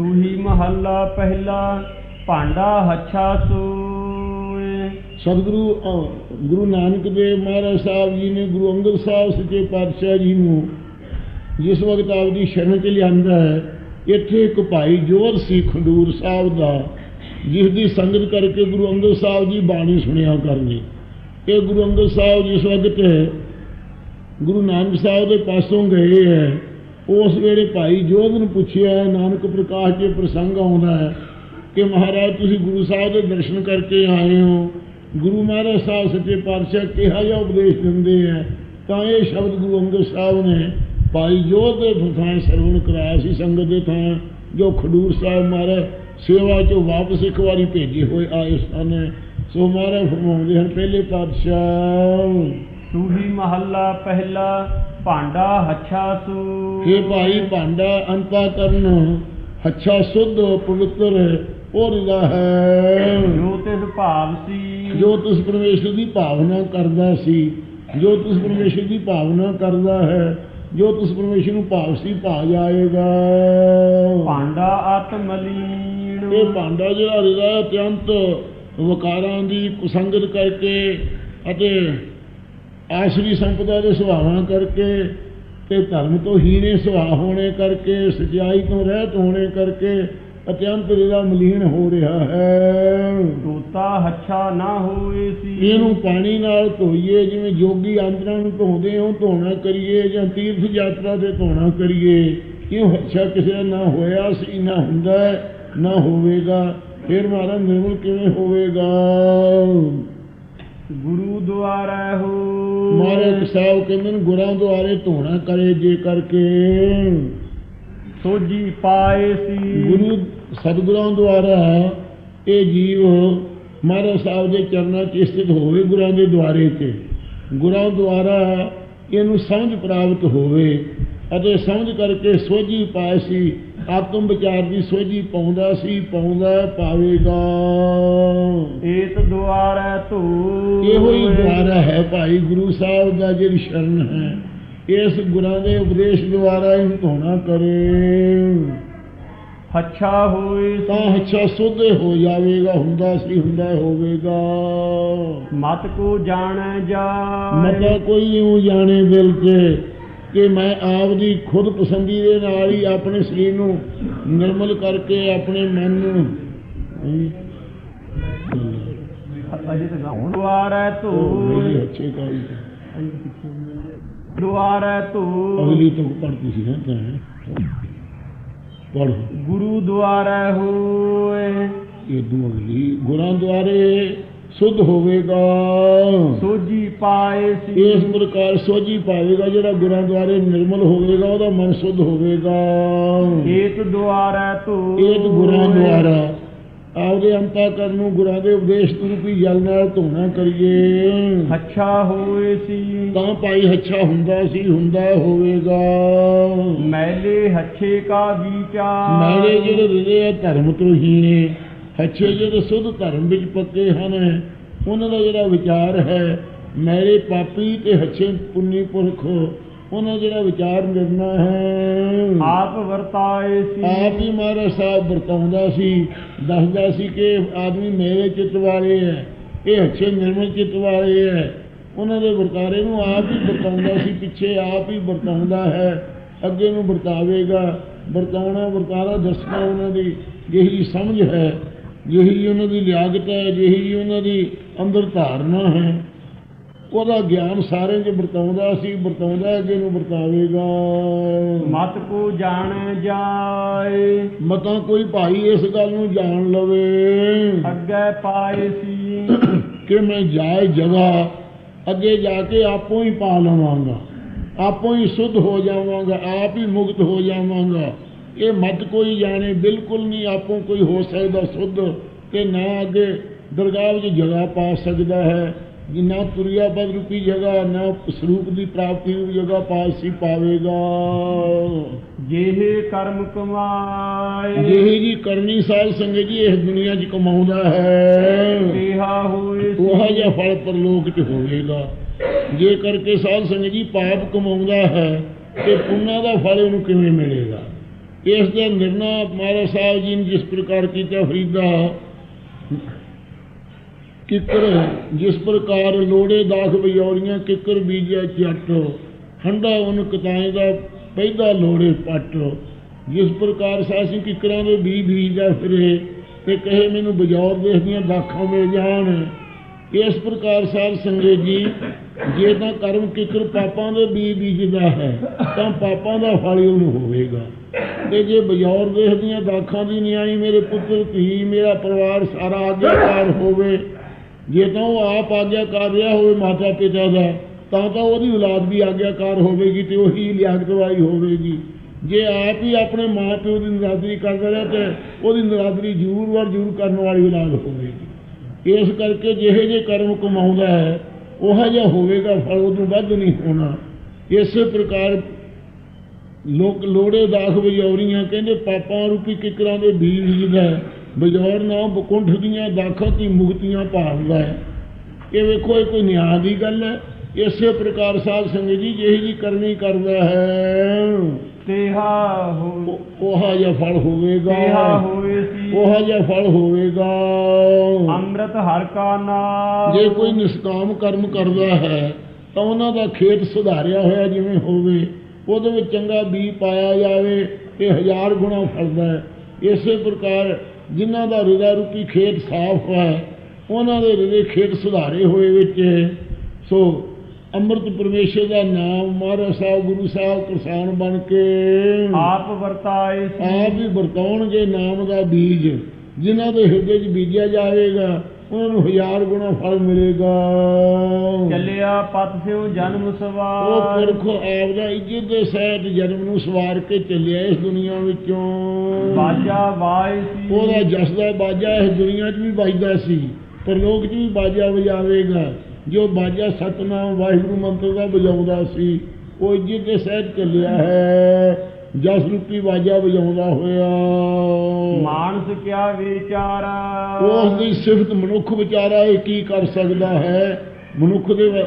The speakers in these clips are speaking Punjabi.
ਸੂਹੀ ਮਹੱਲਾ ਪਹਿਲਾ, ਭਾਂਡਾ ਹੱਛਾ ਸੋਏ। ਸਤਿਗੁਰੂ ਗੁਰੂ ਨਾਨਕ ਦੇਵ ਮਹਾਰਾਜ ਸਾਹਿਬ ਜੀ ਨੇ ਗੁਰੂ ਅੰਗਦ ਸਾਹਿਬ ਸੱਚੇ ਪਾਤਸ਼ਾਹ ਜੀ ਨੂੰ ਜਿਸ ਵਕਤ ਆਪਦੀ ਸ਼ਰਨ ਚ ਲਿਆਂਦਾ ਹੈ, ਇੱਥੇ ਇੱਕ ਭਾਈ ਜੋਰ ਸੀ ਖੰਡੂਰ ਸਾਹਿਬ ਦਾ ਜਿਸ ਦੀ ਸੰਗਤ ਕਰਕੇ ਗੁਰੂ ਅੰਗਦ ਸਾਹਿਬ ਜੀ ਬਾਣੀ ਸੁਣਿਆ ਕਰਨੀ। ਇਹ ਗੁਰੂ ਅੰਗਦ ਸਾਹਿਬ ਜਿਸ ਵਕਤ ਗੁਰੂ ਨਾਨਕ ਸਾਹਿਬ ਦੇ ਪਾਸੋਂ ਗਏ ਹੈ ਉਸ ਵੇਲੇ ਭਾਈ ਜੋਧ ਨੂੰ ਪੁੱਛਿਆ, ਨਾਨਕ ਪ੍ਰਕਾਸ਼ ਦੇ ਪ੍ਰਸੰਗ ਆਉਂਦਾ ਹੈ ਕਿ ਮਹਾਰਾਜ ਤੁਸੀਂ ਗੁਰੂ ਸਾਹਿਬ ਦੇ ਦਰਸ਼ਨ ਕਰਕੇ ਆਏ ਹੋ। ਗੁਰੂ ਮਹਾਰਾਜ ਸਾਹਿਬ ਸੱਚੇ ਪਾਤਸ਼ਾਹ ਕਿਹਾ ਜਿਹਾ ਉਪਦੇਸ਼ ਦਿੰਦੇ ਹੈ ਤਾਂ ਇਹ ਸ਼ਬਦ ਗੁਰੂ ਅੰਗਦ ਸਾਹਿਬ ਨੇ ਭਾਈ ਜੋਧ ਦੇ ਥਾਂ ਸਰਵਣ ਕਰਾਇਆ ਸੀ ਸੰਗਤ ਦੇ ਥਾਂ, ਜੋ ਖਡੂਰ ਸਾਹਿਬ ਮਹਾਰਾਜ ਸੇਵਾ ਚੋਂ ਵਾਪਸ ਇੱਕ ਵਾਰੀ ਭੇਜੇ ਹੋਏ ਆਏ ਸਨ। ਸੋ ਮਹਾਰਾਜ ਫਰਮਾਉਂਦੇ ਹਨ, ਪਹਿਲੇ ਪਾਤਸ਼ਾਹ ਸੂਹੀ ਮਹੱਲਾ ਪਹਿਲਾ ਭਾਂਡਾ ਹੱਛਾ ਇਹ ਭਾਈ ਭਾਂਡਾ ਅੰਤਾ ਕਰਨ ਅੱਛਾ ਸੁੱਧ ਪਵਿੱਤਰ ਉਹ ਰਿਦਾ ਹੈ ਜੋ ਤਿਸ ਭਾਵ ਸੀ। ਜੋ ਤੁਸ ਪਰਮੇਸ਼ਰ ਦੀ ਭਾਵਨਾ ਕਰਦਾ ਸੀ ਜੋ ਤੁਸ ਪਰਮੇਸ਼ਰ ਦੀ ਭਾਵਨਾ ਕਰਦਾ ਹੈ ਜੋ ਤੁਸ ਪਰਮੇਸ਼ਰ ਨੂੰ ਭਾਵ ਸੀ ਭਾ ਜਾਏਗਾ। ਭਾਂਡਾ ਅਤ ਮਲੀਨ। ਇਹ ਭਾਂਡਾ ਜਿਹੜਾ ਰਿਦਾ ਅਤਿਅੰਤ ਵਕਾਰਾਂ ਦੀ ਕੁਸੰਗਤ ਕਰਕੇ ਅਤੇ ਆਸਰੀ ਸੰਪਦਾ ਦੇ ਸੁਭਾਵਾਂ ਕਰਕੇ ਤੇ ਧਰਮ ਤੋਂ ਹੀਣੇ ਸੁਭਾਅ ਹੋਣੇ ਕਰਕੇ ਸਚਾਈ ਤੋਂ ਰਹਿਤ ਹੋਣੇ ਕਰਕੇ ਅਤਿਅੰਤ ਰਿਦਾ ਮਲੀਨ ਹੋ ਰਿਹਾ ਹੈ। ਤੋਤਾ ਹੱਛਾ ਨਾ ਹੋਏ ਸੀ। ਇਹਨੂੰ ਪਾਣੀ ਨਾਲ ਧੋਈਏ ਜਿਵੇਂ ਜੋਗੀ ਆਂਦਰਾਂ ਨੂੰ ਧੋਦੇ ਹੋ ਧੋਣਾ ਕਰੀਏ ਜਾਂ ਤੀਰਥ ਯਾਤਰਾ ਤੇ ਧੋਣਾ ਕਰੀਏ। ਕਿਉਂ ਅੱਛਾ ਕਿਸੇ ਦਾ ਨਾ ਹੋਇਆ ਸੀ ਨਾ ਹੁੰਦਾ ਨਾ ਹੋਵੇਗਾ? ਫਿਰ ਮਾਰਾ ਨਿਰਮਲ ਕਿਵੇਂ ਹੋਵੇਗਾ? ਗੁਰੂ ਦੁਆਰਾ ਹੋ ਮਹਾਰਾਜ ਸਾਹਿਬ ਕਹਿੰਦੇ ਨੇ ਗੁਰਾਂ ਦੁਆਰੇ ਧੋਣਾ ਕਰੇ ਜੇ ਕਰਕੇ। ਸੋਜੀ ਪਾਏ ਸੀ। ਗੁਰੂ ਸਤਿਗੁਰਾਂ ਦੁਆਰਾ ਇਹ ਜੀਵ ਮਹਾਰਾਜ ਸਾਹਿਬ ਦੇ ਚਰਨਾਂ 'ਚ ਸਥਿਤ ਹੋਵੇ ਗੁਰਾਂ ਦੇ ਦੁਆਰੇ ਤੇ। ਗੁਰਾਂ ਦੁਆਰਾ ਇਹਨੂੰ ਸਮਝ ਪ੍ਰਾਪਤ ਹੋਵੇ। ਅਤੇ ਸਮਝ ਕਰਕੇ ਸੋਝੀ ਪਾਏ ਸੀ ਆਤਮ ਵਿਚਾਰ ਦੀ ਸੋਝੀ ਪਾਉਂਦਾ ਸੀ ਪਾਉਂਦਾ ਪਾਵੇਗਾ। ਏਤ ਦੁਆਰਾ ਧੋ ਇਹੋ ਹੀ ਦੁਆਰਾ ਹੈ ਭਾਈ ਗੁਰੂ ਸਾਹਿਬ ਦਾ ਜਿਹੜੀ ਸ਼ਰਨ ਹੈ। ਇਸ ਗੁਰਾਂ ਦੇ ਉਪਦੇਸ਼ ਦੁਆਰਾ ਹੀ ਧੋਣਾ ਕਰੇ। ਹੱਛਾ ਹੋਏ ਤਾਂ ਅੱਛਾ ਸੁਧ ਹੋ ਜਾਵੇਗਾ ਹੁੰਦਾ ਸੀ ਹੁੰਦਾ ਹੋਵੇਗਾ। ਮਤ ਕੋ ਜਾਣੈ ਮਤਾ ਜਾਏ ਕੋਈ ਇਉਂ ਜਾਣੇ ਦਿਲ 'ਚ ਕਿ ਮੈਂ ਆਪ ਦੀ ਖੁਦ ਪਸੰਦੀ ਦੇ ਨਾਲ ਹੀ ਆਪਣੇ ਸਰੀਰ ਨੂੰ ਨਿਰਮਲ ਕਰਕੇ ਆਪਣੇ ਮਨ ਨੂੰ ਅਜੇ ਤੱਕ ਹੁਣ। ਦੁਆਰਾ ਧੋ ਮੇਰੀ ਅੱਛੇ ਕਾਲ ਦੁਆਰਾ ਧੋ ਅਗਲੀ ਤੋਂ ਪੜ੍ਹਦੀ ਸੀ ਨਾ ਤਾਂ। ਪੜ੍ਹ। ਗੁਰੂ ਦੁਆਰਾ ਹੋਏ। ਇਹ ਦੂ ਅਗਲੀ। ਗੁਰਾਂ ਦੁਆਰੇ ਸੁਧ ਹੋਵੇਗਾ। ਸੋਜੀ ਪਾਏ ਸੀ। ਇਸ ਪ੍ਰਕਾਰ ਸੋਝੀ ਪਾਵੇਗਾ ਜਿਹੜਾ ਗੁਰਾਂ ਦੁਆਰੇ ਨਿਰਮਲ ਹੋਵੇਗਾ ਉਹਦਾ ਮਨ ਸੁਧ ਹੋਵੇਗਾ। ਏਤ ਦੁਆਰਾ ਧੋ ਇਹ ਗੁਰਾਂ ਦੁਆਰਾ। ਆਪਦੇ ਅੰਤਕਰਨ ਨੂੰ ਗੁਰਾਂ ਦੇ ਉਪਦੇਸ਼ ਰੂਪੀ ਜਲ ਨਾਲ ਧੋਣਾ ਕਰੀਏ। ਹੱਛਾ ਹੋਏ ਸੀ। ਤਾਂ ਭਾਈ ਅੱਛਾ ਹੁੰਦਾ ਸੀ ਹੁੰਦਾ ਹੋਵੇਗਾ। ਮੈਲੇ ਹੱਛੇ ਕਾ ਵਿਚਾਰ। ਮੈਲੇ ਜਿਹੜੇ ਆ ਧਰਮ ਤੋਂ ਹੀਣੇ ਅੱਛੇ ਜਿਹੜੇ ਸੁਧ ਧਰਮ ਵਿੱਚ ਪੱਕੇ ਹਨ ਉਹਨਾਂ ਦਾ ਜਿਹੜਾ ਵਿਚਾਰ ਹੈ ਮੈਲੇ ਪਾਪੀ ਤੇ ਅੱਛੇ ਪੁੰਨੀ ਪੁਰਖ ਉਹਨਾਂ ਦਾ ਜਿਹੜਾ ਵਿਚਾਰ ਨਿਰਣਾ ਹੈ। ਆਪ ਵਰਤਾਏ ਸੀ। ਆਪ ਹੀ ਮਹਾਰਾਜ ਸਾਹਿਬ ਵਰਤਾਉਂਦਾ ਸੀ ਦੱਸਦਾ ਸੀ ਕਿ ਆਦਮੀ ਮੇਰੇ ਚਿੱਤ ਵਾਲੇ ਹੈ ਇਹ ਅੱਛੇ ਨਿਰਮਲ ਚਿੱਤ ਵਾਲੇ ਹੈ। ਉਹਨਾਂ ਦੇ ਵਰਤਾਰੇ ਨੂੰ ਆਪ ਹੀ ਵਰਤਾਉਂਦਾ ਸੀ ਪਿੱਛੇ ਆਪ ਹੀ ਵਰਤਾਉਂਦਾ ਹੈ ਅੱਗੇ ਨੂੰ ਵਰਤਾਵੇਗਾ। ਵਰਤਾਉਣਾ ਵਰਤਾਰਾ ਦੱਸਣਾ ਉਹਨਾਂ ਦੀ ਜਿਹੀ ਸਮਝ ਹੈ। ਜਿਹੀ ਉਹਨਾਂ ਦੀ ਲਿਆਕਤ ਹੈ ਜਿਹੀ ਉਹਨਾਂ ਦੀ ਅੰਦਰ ਧਾਰਨਾ ਹੈ ਉਹਦਾ ਗਿਆਨ ਸਾਰੇ 'ਚ ਵਰਤਾਉਂਦਾ ਸੀ ਵਰਤਾਉਂਦਾ ਅੱਗੇ ਨੂੰ ਵਰਤਾਵੇਗਾ। ਮਤ ਕੋ ਜਾਣੈ ਜਾਏ। ਮਤਾਂ ਕੋਈ ਭਾਈ ਇਸ ਗੱਲ ਨੂੰ ਜਾਣ ਲਵੇ। ਅੱਗੇ ਪਾਏ ਸੀ। ਕਿ ਮੈਂ ਜਾਏ ਜਗ੍ਹਾ ਅੱਗੇ ਜਾ ਕੇ ਆਪੋ ਹੀ ਪਾ ਲਵਾਂਗਾ ਆਪੋ ਹੀ ਸੁਧ ਹੋ ਜਾਵਾਂਗਾ ਆਪ ਹੀ ਮੁਕਤ ਹੋ ਜਾਵਾਂਗਾ। ਇਹ ਮਤ ਕੋਈ ਜਾਣੇ ਬਿਲਕੁਲ ਨਹੀਂ ਆਪੋ ਕੋਈ ਹੋ ਸਕਦਾ ਸੁਧ ਕਿ ਨਾ ਅੱਗੇ ਦਰਗਾਹ ਵਿੱਚ ਜਗ੍ਹਾ ਪਾ ਸਕਦਾ ਹੈ ਨਾ ਤੁਰਿਆ ਬਦ ਰੂਪੀ ਜਗ੍ਹਾ ਨਾ ਸਰੂਪ ਦੀ ਪ੍ਰਾਪਤੀ ਰੂਪੀ ਜਗ੍ਹਾ ਪਾਸੀ ਪਾਵੇਗਾ। ਜਿਹੇ ਕਰਮ ਕਮਾਏ। ਜਿਹੀ ਜੀ ਕਰਨੀ ਸਾਧ ਸੰਗਤ ਜੀ ਇਸ ਦੁਨੀਆ 'ਚ ਕਮਾਉਂਦਾ ਹੈ। ਤੇਹਾ ਹੋਏ ਸੀ ਉਹ ਜਿਹਾ ਫਲ ਪਰਲੋਕ 'ਚ ਹੋਵੇਗਾ। ਜੇ ਕਰਕੇ ਸਾਧ ਸੰਗਤ ਜੀ ਪਾਪ ਕਮਾਉਂਦਾ ਹੈ ਤੇ ਪੁੰਨਾਂ ਦਾ ਫਲ ਉਹਨੂੰ ਕਿਵੇਂ ਮਿਲੇਗਾ? ਇਸ ਦਾ ਨਿਰਣਾ ਮਹਾਰਾਜ ਸਾਹਿਬ ਜੀ ਨੇ ਜਿਸ ਪ੍ਰਕਾਰ ਕੀਤਾ, ਫਰੀਦਾ, ਕਿੱਕਰ, ਜਿਸ ਪ੍ਰਕਾਰ ਲੋੜੇ ਦਾਖ ਬਯੌਰੀਆਂ ਕਿੱਕਰ ਬੀਜਿਆ ਚੱਟ, ਹੰਡਾ ਉਹਨ ਕਤਾਏ ਦਾ ਪਹਿਦਾ ਲੋੜੇ ਪੱਟ, ਜਿਸ ਪ੍ਰਕਾਰ ਸਾਸੀ ਕਿੱਕਰਾਂ ਦੇ ਬੀਜ ਬੀਜਦਾ ਫਿਰੇ ਤੇ ਕਹੇ, ਮੈਨੂੰ ਬਜੌਰ ਦੇਖਦੀਆਂ ਦਾਖਾਂ ਮੇ ਜਾਣ। ਇਸ ਪ੍ਰਕਾਰ ਸਾਧ ਸੰਗਤ ਜੀ ਜੇ ਤਾਂ ਕਰਮ ਕਿਕਰ ਪਾਪਾਂ ਦੇ ਬੀਜ ਬੀਜਦਾ ਹੈ, ਤਾਂ ਪਾਪਾਂ ਦਾ ਫਲ ਉਹਨੂੰ ਹੋਵੇਗਾ। ਤੇ ਜੇ ਬਜੌਰ ਦੇਖਦੀਆਂ ਦਾਖਾਂ ਦੀ ਨਿਆਈ ਮੇਰੇ ਪੁੱਤਰ, ਧੀ, ਮੇਰਾ ਪਰਿਵਾਰ ਸਾਰਾ ਆਗਿਆਕਾਰ ਹੋਵੇ, ਜੇ ਤਾਂ ਉਹ ਆਪ ਆਗਿਆਕਾਰ ਰਿਹਾ ਹੋਵੇ ਮਾਤਾ ਪਿਤਾ ਦਾ, ਤਾਂ ਤਾਂ ਉਹਦੀ ਔਲਾਦ ਵੀ ਆਗਿਆਕਾਰ ਹੋਵੇਗੀ ਤੇ ਉਹੀ ਲਿਆਕਤ ਵਾਲੀ ਹੋਵੇਗੀ। ਜੇ ਆਪ ਹੀ ਆਪਣੇ ਮਾਂ ਪਿਓ ਦੀ ਨਿਰਾਦਰੀ ਕਰਦਾ ਰਿਹਾ ਤੇ ਉਹਦੀ ਨਿਰਾਦਰੀ ਜ਼ਰੂਰ ਵਾਰ ਜ਼ਰੂਰ ਕਰਨ ਵਾਲੀ ਔਲਾਦ ਹੋਵੇਗੀ। ਇਸ ਕਰਕੇ ਜਿਹੇ ਜੇ ਕਰਮ ਕਮਾਉਂਦਾ ਹੈ ਉਹ ਜਿਹਾ ਹੋਵੇਗਾ, ਫਲ ਉਹਨੂੰ ਵੱਧ ਨਹੀਂ ਹੋਣਾ। ਇਸੇ ਪ੍ਰਕਾਰ ਲੋਕ ਲੋੜੇ ਦਾਖ ਬਜੌਰੀਆਂ ਕਹਿੰਦੇ ਪਾਪਾਂ ਰੂਪੀ ਕਿਕਰਾਂ ਦੇ ਬੀਜ ਦਾ ਬਜੌਰ ਨਾ ਬਕੁੰਠ ਦੀਆਂ ਦਾਖਾਂ ਦੀ ਮੁਕਤੀਆਂ ਭਾਲਦਾ ਹੈ ਇਹ ਵੇਖੋ, ਇਹ ਕੋਈ ਨਿਆਂ ਦੀ ਗੱਲ ਹੈ। ਇਸੇ ਪ੍ਰਕਾਰ ਸਾਧ ਸੰਗਤ ਜੀ, ਜਿਹੀ ਜੀ ਕਰਨੀ ਕਰਦਾ ਹੈ। ਤੇਹਾ ਹੋ ਉਹ- ਉਹੋ ਜਿਹਾ ਫਲ ਹੋਵੇਗਾ। ਤੇਹਾ ਹੋਵੇ ਸੀ। ਉਹੋ ਜਿਹਾ ਫਲ ਹੋਵੇਗਾ। ਅੰਮ੍ਰਿਤ ਹਰ ਕਾ ਨਾਮ। ਜੇ ਕੋਈ ਨਿਸ਼ਕਾਮ ਕਰਮ ਕਰਦਾ ਹੈ ਤਾਂ ਉਹਨਾਂ ਦਾ ਖੇਤ ਸੁਧਾਰਿਆ ਹੋਇਆ ਜਿਵੇਂ ਹੋਵੇ ਉਹਦੇ ਵਿੱਚ ਚੰਗਾ ਬੀਜ ਪਾਇਆ ਜਾਵੇ ਤੇ ਹਜ਼ਾਰ ਗੁਣਾ ਫਲਦਾ ਹੈ। ਇਸੇ ਪ੍ਰਕਾਰ ਜਿਨ੍ਹਾਂ ਦਾ ਹਿਰਦਾ ਰੂਪੀ ਖੇਤ ਸਾਫ਼ ਹੈ ਉਹਨਾਂ ਦੇ ਹਿਰਦੇ ਖੇਤ ਸੁਧਾਰੇ ਹੋਏ ਵਿੱਚ ਸੋ ਅੰਮ੍ਰਿਤ ਪਰਮੇਸ਼ਰ ਦਾ ਨਾਮ ਮਹਾਰਾਜ ਸਾਹਿਬ ਗੁਰੂ ਸਾਹਿਬ ਕਿਸਾਨ ਬਣ ਕੇ। ਆਪ ਵਰਤਾਏ ਸੀ। ਆਪ ਹੀ ਵਰਤਾਉਣਗੇ ਨਾਮ ਦਾ ਬੀਜ ਜਿਨ੍ਹਾਂ ਦੇ ਹਿਰਦੇ 'ਚ ਬੀਜਿਆ ਜਾਵੇਗਾ ਉਹਨਾਂ ਨੂੰ ਹਜ਼ਾਰ ਗੁਣਾ ਫਲ ਮਿਲੇਗਾ। ਚੱਲਿਆ ਪਤ ਸਿਉ ਜਨਮ ਉਹ ਸਵਾਰ ਪੁਰਖ ਆਪ ਦਾ ਇੱਜ਼ਤ ਦੇ ਸਹਿਤ ਜਨਮ ਨੂੰ ਸਵਾਰ ਕੇ ਚੱਲਿਆ ਇਸ ਦੁਨੀਆ ਵਿੱਚੋਂ। ਬਾਜਾ ਵਾਏ ਸੀ। ਉਹਦਾ ਜਸ ਦਾ ਬਾਜਾ ਇਸ ਦੁਨੀਆ 'ਚ ਵੀ ਵੱਜਦਾ ਸੀ ਪਰਲੋਕ 'ਚ ਵੀ ਬਾਜਾ ਵਜਾਵੇਗਾ। ਜੋ ਬਾਜਾ ਸਤਨਾਮ ਵਾਹਿਗੁਰੂ ਮੰਤਰ ਦਾ ਵਜਾਉਂਦਾ ਸੀ ਉਹ ਇੱਜ਼ਤ ਦੇ ਸਹਿਤ ਚੱਲਿਆ ਹੈ ਜਸ ਰੂਪੀ ਬਾਜਾ ਵਜਾਉਂਦਾ ਹੋਇਆ। ਮਾਨਸ ਕਿਆ ਵਿਚਾਰਾ। ਉਸ ਦੀ ਸਿਫਤ ਮਨੁੱਖ ਵਿਚਾਰਾ ਇਹ ਕੀ ਕਰ ਸਕਦਾ ਹੈ? ਮਨੁੱਖ ਦੇ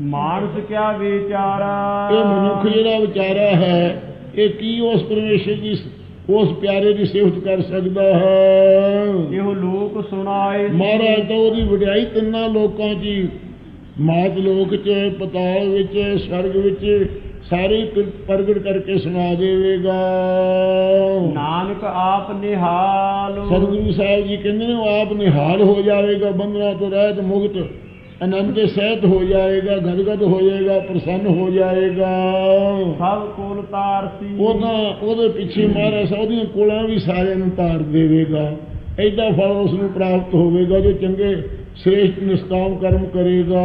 ਮਾਨਸ ਕਿਆ ਵਿਚਾਰਾ। ਇਹ ਮਨੁੱਖ ਜਿਹੜਾ ਵਿਚਾਰਾ ਹੈ ਇਹ ਕੀ ਉਸ ਪਰਮੇਸ਼ਰ ਦੀ ਉਸ ਪਿਆਰੇ ਦੀ ਸਿਫਤ ਕਰ ਸਕਦਾ ਹੈ। ਇਹੋ ਲੋਕ ਸੁਣਾਏ। ਮਹਾਰਾਜ ਤਾਂ ਉਹਦੀ ਵਡਿਆਈ ਤਿੰਨਾਂ ਲੋਕਾਂ 'ਚ ਮਾਤ ਲੋਕ 'ਚ ਪਤਾਲ ਵਿੱਚ ਸਵਰਗ ਵਿੱਚ ਸਾਰੇ ਪ੍ਰਗਟ ਕਰਕੇ ਸੁਣਾ ਦੇਵੇਗਾ। ਨਾਨਕ ਆਪ ਨਿਹਾਲ। ਸਤਿਗੁਰੂ ਸਾਹਿਬ ਜੀ ਕਹਿੰਦੇ ਨੇ ਉਹ ਆਪ ਨਿਹਾਲ ਹੋ ਜਾਵੇਗਾ ਬੰਧਨਾਂ ਤੋਂ ਰਹਿਤ ਮੁਕਤ। ਆਨੰਦ ਸਹਿਤ ਹੋ ਜਾਏਗਾ ਗਦਗਦ ਹੋ ਜਾਏਗਾ ਪ੍ਰਸੰਨ ਹੋ ਜਾਏਗਾ। ਸਭ ਕੋਲ ਤਾਰਸੀ ਉਹਦਾ ਉਹਦੇ ਪਿੱਛੇ ਮਹਾਰਾਜ ਦੀਆਂ ਕੋਲਾਂ ਵੀ ਸਾਰਿਆਂ ਨੂੰ ਤਾਰ ਦੇਵੇਗਾ। ਐਡਾ ਫਲ ਉਸ ਨੂੰ ਪ੍ਰਾਪਤ ਹੋਵੇਗਾ ਜੋ ਚੰਗੇ ਸ੍ਰੇਸ਼ਟ ਨਿਸ਼ਕਾਮ ਕਰਮ ਕਰੇਗਾ।